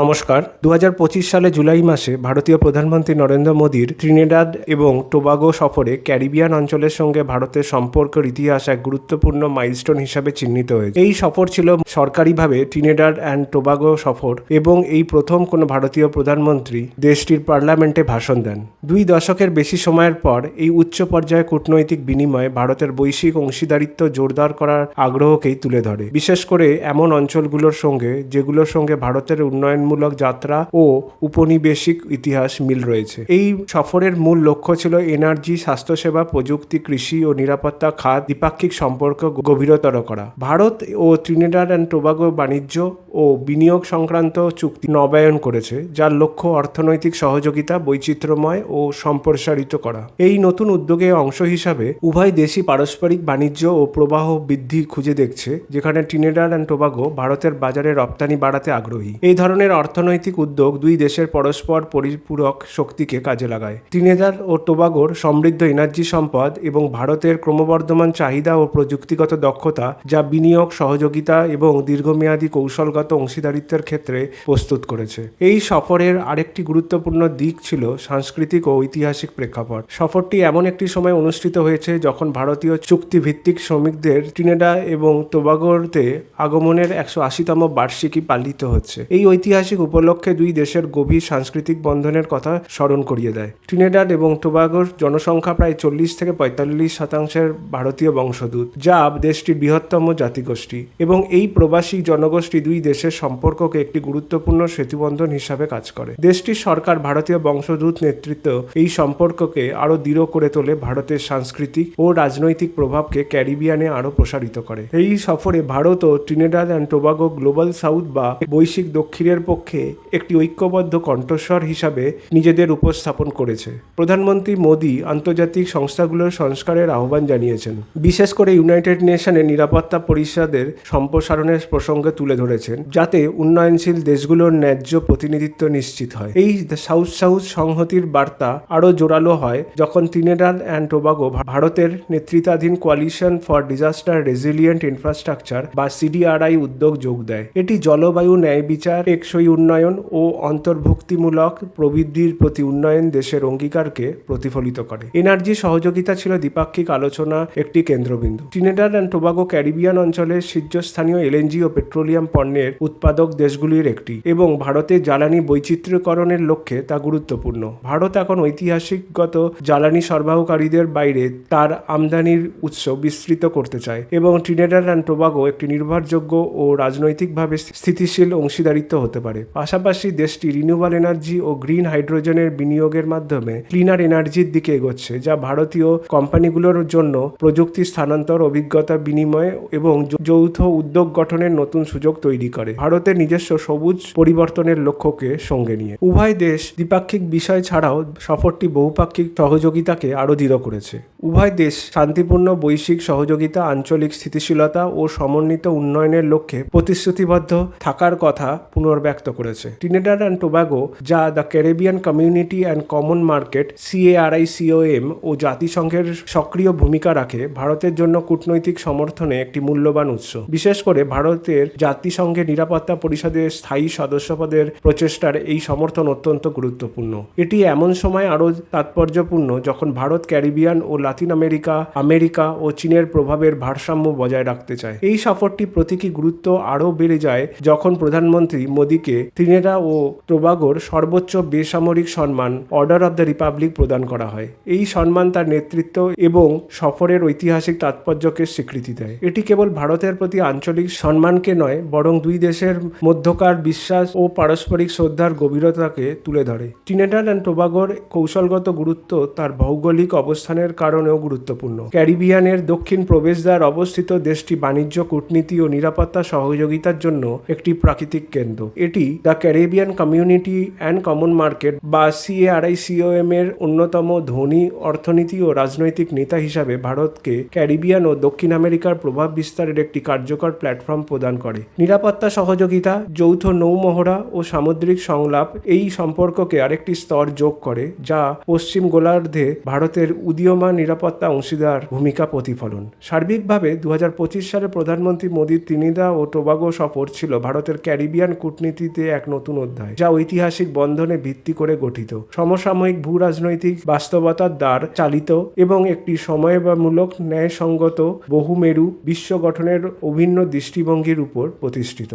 নমস্কার। দু হাজার পঁচিশ সালে জুলাই মাসে ভারতীয় প্রধানমন্ত্রী নরেন্দ্র মোদীর ত্রিনিডাদ এবং টোবাগো সফরে ক্যারিবিয়ান অঞ্চলের সঙ্গে ভারতের সম্পর্কের ইতিহাস এক গুরুত্বপূর্ণ মাইলস্টোন হিসাবে চিহ্নিত হয়েছে। এই সফর ছিল সরকারিভাবে ত্রিনিডাদ অ্যান্ড টোবাগো সফর এবং এই প্রথম কোনো ভারতীয় প্রধানমন্ত্রী দেশটির পার্লামেন্টে ভাষণ দেন। দুই দশকের বেশি সময়ের পর এই উচ্চ পর্যায়ে কূটনৈতিক বিনিময় ভারতের বৈশ্বিক অংশীদারিত্ব জোরদার করার আগ্রহকেই তুলে ধরে। বিশেষ করে এমন অঞ্চলগুলোর সঙ্গে যেগুলোর সঙ্গে ভারতের উন্নয়নমূলক যাত্রা ও উপনিবেশিক ইতিহাস মিল রয়েছে। এই সফরের মূল লক্ষ্য ছিল এনার্জি, স্বাস্থ্যসেবা, প্রযুক্তি, কৃষি ও নিরাপত্তা খাত দ্বিপাক্ষিক সম্পর্ক গভীরতর করা। ভারত ও ত্রিনেডার অ্যান্ড টোবাগো বাণিজ্য ও বিনিয়োগ সংক্রান্ত চুক্তি নবায়ন করেছে, যার লক্ষ্য অর্থনৈতিক সহযোগিতা, বৈচিত্র্যময় ও সম্প্রসারিত করা। এই নতুন উদ্যোগে অংশ হিসাবে উভয় দেশই পারস্পরিক বাণিজ্য ও প্রবাহ বৃদ্ধি খুঁজে দেখছে, যেখানে টিনেডার অ্যান্ড টোবাগো ভারতের বাজারে রপ্তানি বাড়াতে আগ্রহী। এই ধরনের অর্থনৈতিক উদ্যোগ দুই দেশের পরস্পর পরিপূরক শক্তিকে কাজে লাগায়। টিনেদার ও টোবাগোর সমৃদ্ধ এনার্জি সম্পদ এবং ভারতের ক্রমবর্ধমান চাহিদা ও প্রযুক্তিগত দক্ষতা, যা বিনিয়োগ, সহযোগিতা এবং দীর্ঘমেয়াদী কৌশলগত অংশীদারিত্বের ক্ষেত্রে প্রস্তুত করেছে। এই সফরের আরেকটি গুরুত্বপূর্ণ দিক ছিল সাংস্কৃতিক ও ঐতিহাসিক প্রেক্ষাপট। সফরটি এমন একটি সময় অনুষ্ঠিত হয়েছে যখন ভারতীয় চুক্তিভিত্তিক শ্রমিকদের টিনেডা এবং টোবাগোতে আগমনের একশো আশিতম বার্ষিকী পালিত হচ্ছে। এই ঐতিহাসিক উপলক্ষে দুই দেশের গভীর সাংস্কৃতিক বন্ধনের কথা স্মরণ করিয়ে দেয়। ট্রিনেডাড এবং টোবাগোর জনসংখ্যা প্রায় চল্লিশ থেকে পঁয়তাল্লিশ শতাংশের ভারতীয় বংশদূত যা দেশটির বৃহত্তম জাতিগোষ্ঠী। এবং এই প্রবাসী জনগোষ্ঠী দুই দেশের সম্পর্ককে একটি গুরুত্বপূর্ণ সেতুবন্ধন হিসাবে কাজ করে। দেশটির সরকার ভারতীয় বংশদূত নেতৃত্ব এই সম্পর্ককে আরও দৃঢ় করে তোলে ভারতের সাংস্কৃতিক ও রাজনৈতিক প্রভাবকে ক্যারিবিয়ানে আরও প্রসারিত করে। এই সফরে ভারত ও Trinidad and Tobago global south বা বৈশ্বিক দক্ষিণের পক্ষে একটি ঐক্যবদ্ধ কণ্ঠস্বর হিসাবে নিজেদের উপস্থাপন করেছে। প্রধানমন্ত্রী মোদী আন্তর্জাতিক সংস্থাগুলোর সংস্কারের আহ্বান জানিয়েছেন। বিশেষ করে ইউনাইটেড নেশনের নিরাপত্তা পরিষদের সম্প্রসারণের প্রসঙ্গে তুলে ধরেছেন। যাতে উন্নয়নশীল দেশগুলোর ন্যায্য প্রতিনিধিত্ব নিশ্চিত হয়। এই সাউথ সাউথ সংহতির বার্তা আরও জোরালো হয় যখন তিনেডাল অ্যান্ড টোবাগো ভারতের নেতৃত্বাধীন coalition for disaster resilient infrastructure বা সিডিআরআই উদ্যোগ যোগ দেয়। এটি জলবায়ু ন্যায় বিচার, টেকসই উন্নয়ন ও অন্তর্ভুক্তিমূলক প্রবৃদ্ধির প্রতি উন্নয়ন দেশের অঙ্গীকারকে প্রতিফলিত করে। এনার্জি সহযোগিতা ছিল দ্বিপাক্ষিক আলোচনা একটি কেন্দ্রবিন্দু। ট্রিনেডাড অ্যান্ড টোবাগো ক্যারিবিয়ান অঞ্চলের শীর্ষস্থানীয় এলএনজি ও পেট্রোলিয়াম পণ্যের উৎপাদক দেশগুলির একটি এবং ভারতের জ্বালানি বৈচিত্র্যকরণের লক্ষ্যে তা গুরুত্বপূর্ণ। ভারত এখন ঐতিহাসিকগত জ্বালানি সরবরাহকারীদের বাইরে তার আমদানির উৎস বিস্তৃত করতে চায় এবং ট্রিনেডার অ্যান্ড টোবাগো একটি নির্ভরযোগ্য ও রাজনৈতিকভাবে স্থিতিশীল অংশীদারিত্ব হতে পারে। পাশাপাশি দেশটি রিনিউয়াল এনার্জি ও গ্রিন হাইড্রোজেনের বিনিয়োগের মাধ্যমে ক্লিনার এনার্জির দিকে এগোচ্ছে, যা ভারতীয় কোম্পানিগুলোর জন্য প্রযুক্তি স্থানান্তর, অভিজ্ঞতা বিনিময় এবং যৌথ উদ্যোগ গঠনের নতুন সুযোগ তৈরি করে। ভারতের নিজস্ব সবুজ পরিবর্তনের লক্ষ্যকে সঙ্গে নিয়ে। উভয় দেশ দ্বিপাক্ষিক বিষয় ছাড়াও সফরটি বহুপাক্ষিক সহযোগিতাকে আরও দৃঢ় করেছে। উভয় দেশ শান্তিপূর্ণ, বৈশ্বিক সহযোগিতা, আঞ্চলিক স্থিতিশীলতা ও সমন্বিত উন্নয়নের লক্ষ্যে প্রতিশ্রুতিবদ্ধ থাকার কথা পুনর্ব্যক্ত করেছে। টিনেডার অ্যান্ড টোবাগো যা the Caribbean community and common market C A R I C O M ও জাতিসংঘের সক্রিয় ভূমিকা রাখে, ভারতের জন্য কূটনৈতিক সমর্থনে একটি মূল্যবান উৎস। বিশেষ করে ভারতের জাতিসংঘের নিরাপত্তা পরিষদের স্থায়ী সদস্যপদের প্রচেষ্টার এই সমর্থন অত্যন্ত গুরুত্বপূর্ণ। এটি এমন সময় আরও তাৎপর্যপূর্ণ যখন ভারত ক্যারিবিয়ান ও লাতিন আমেরিকা আমেরিকা ও চীনের প্রভাবের ভারসাম্য বজায় রাখতে চায়। এই সফরটি প্রতীকী গুরুত্ব আরও বেড়ে যায় যখন প্রধানমন্ত্রী মোদীকে ত্রিনেডা ও টোবাগোর সর্বোচ্চ বেসামরিক সম্মান, অর্ডার অব দ্য রিপাবলিক প্রদান করা হয়। এই সম্মান তার নেতৃত্ব এবং সফরের ঐতিহাসিক তাৎপর্যকে স্বীকৃতি দেয়। এটি কেবল ভারতের প্রতি আঞ্চলিক সম্মানকে নয়, বরং দুই দেশের মধ্যকার বিশ্বাস ও পারস্পরিক শ্রদ্ধার গভীরতাকে তুলে ধরে। টিনেডাল অ্যান্ড টোবাগোর কৌশলগত গুরুত্ব তার ভৌগোলিক অবস্থানের কারণেও গুরুত্বপূর্ণ। ক্যারিবিয়ানের দক্ষিণ প্রবেশদ্বার অবস্থিত দেশটি বাণিজ্য, কূটনীতি ও নিরাপত্তা সহযোগিতার জন্য একটি প্রাকৃতিক কেন্দ্র। এটি the Caribbean community and common market বা C A R I C O M এর অন্যতম ধনী অর্থনীতি ও রাজনৈতিক নেতা হিসাবে ভারতকে ক্যারিবিয়ান ও দক্ষিণ আমেরিকার প্রভাব বিস্তারের একটি কার্যকর প্ল্যাটফর্ম প্রদান করে। নিরাপত্তা সহযোগিতা, যৌথ নৌমহড়া ও সামুদ্রিক সংলাপ এই সম্পর্ককে আরেকটি স্তর যোগ করে, যা পশ্চিম গোলার্ধে ভারতের উদীয়মান নিরাপত্তা অংশীদার ভূমিকা প্রতিফলন। সার্বিকভাবে দু হাজার পঁচিশ সালে প্রধানমন্ত্রী মোদীর ত্রিনিদা ও টোবাগো সফর ছিল ভারতের ক্যারিবিয়ান কূটনীতিতে এক নতুন অধ্যায়, যা ঐতিহাসিক বন্ধনে ভিত্তি করে গঠিত। সমসাময়িক ভূ রাজনৈতিক বাস্তবতার দ্বার চালিত এবং একটি সময়বামূলক ন্যায়সঙ্গত বহুমেরু বিশ্ব গঠনের অভিন্ন দৃষ্টিভঙ্গির উপর প্রতিষ্ঠিত।